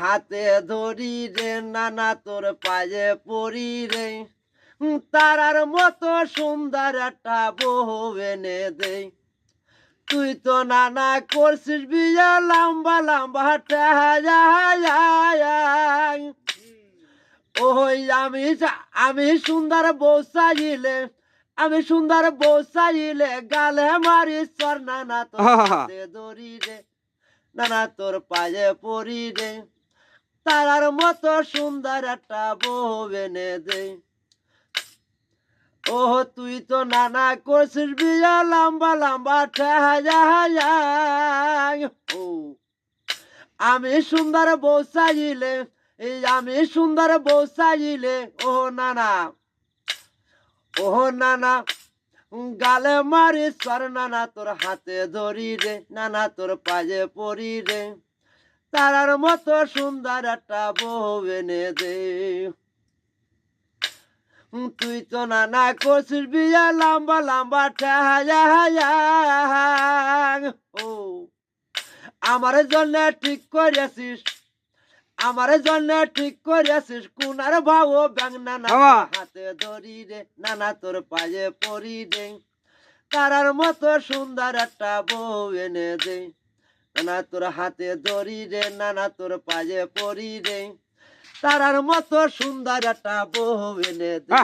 হাতে ধরি রে নানা তোর পায়ে পরি রে। তারার মতো সুন্দর একটা বউ এনে দে তুই তো নানা করছিস বিয়া লম্বা লম্বা ওই আমি আমি সুন্দর বউ চাইলে আমি সুন্দর বউ চাইলে গালে মারি সর নানা তোর ধরি রে নানা তোর পায়ে পরি রে। তারার মতো সুন্দর একটা বউ এনে দে। ও তুই তো নানা করছিস বিয়া, লম্বা লম্বা ও আমি সুন্দর বউ চাইলে, এই আমি সুন্দর বউ চাইলে ও নানা ও নানা, গালে মারি সর নানা তোর হাতে ধরি রে, নানা তোর পায়ে পরি রে। তারার মতো সুন্দর একটা বউ এনে দে তুই তো নানা করছিস বিয়া লম্বা লম্বা ঠায়া ও আমার জন্য ঠিক করেছিস আমার জন্য ঠিক করেছিস কুনার ভাও ব্যাং নানা। হাতে ধরি রে নানা তোর পায়ে পরি রে। তারার মতো সুন্দর একটা বউ এনে দে নানা তোর হাতে দড়ি রে নানা তোর পায়ে পরি রে। তার মতো সুন্দর একটা বউ এনে দে।